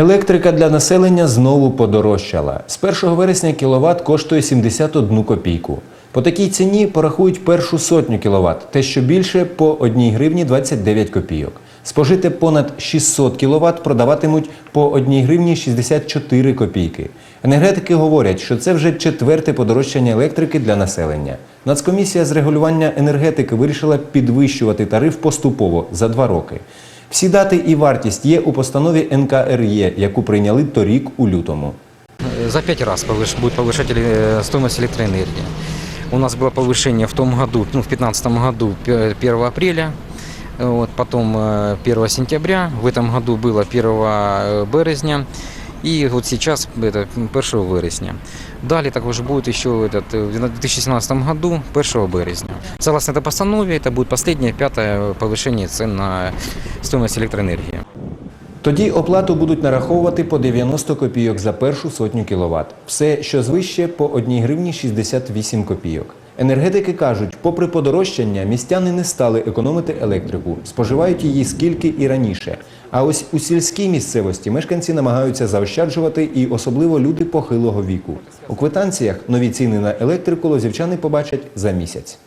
Електрика для населення знову подорожчала. З 1 вересня кіловат коштує 71 копійку. По такій ціні порахують першу сотню кіловат, те, що більше по 1 гривні 29 копійок. Спожити понад 600 кіловат продаватимуть по 1 гривні 64 копійки. Енергетики говорять, що це вже четверте подорожчання електрики для населення. Нацкомісія з регулювання енергетики вирішила підвищувати тариф поступово за два роки. Всі дати і вартість є у постанові НКРЄ, яку прийняли торік у лютому. За пять раз повыш- будет повышать эле- стоимость электроэнергии. У нас было повышение в том году, ну, в 2015 году пе- 1 апреля, э, вот, потом э, 1 сентября, в этом году было 1 березня, и вот сейчас это 1 вересня. Далее також будет еще этот, э, в 2017 году 1 березня. Согласно этой постанове, это будет последнее, пятое повышение цен на стоимость электроэнергии. Тоді оплату будуть нараховувати по 90 копійок за першу сотню кіловат. Все, що звище, по 1 гривні 68 копійок. Енергетики кажуть, попри подорожчання, містяни не стали економити електрику, споживають її скільки і раніше. А ось у сільській місцевості мешканці намагаються заощаджувати і особливо люди похилого віку. У квитанціях нові ціни на електрику лозівчани побачать за місяць.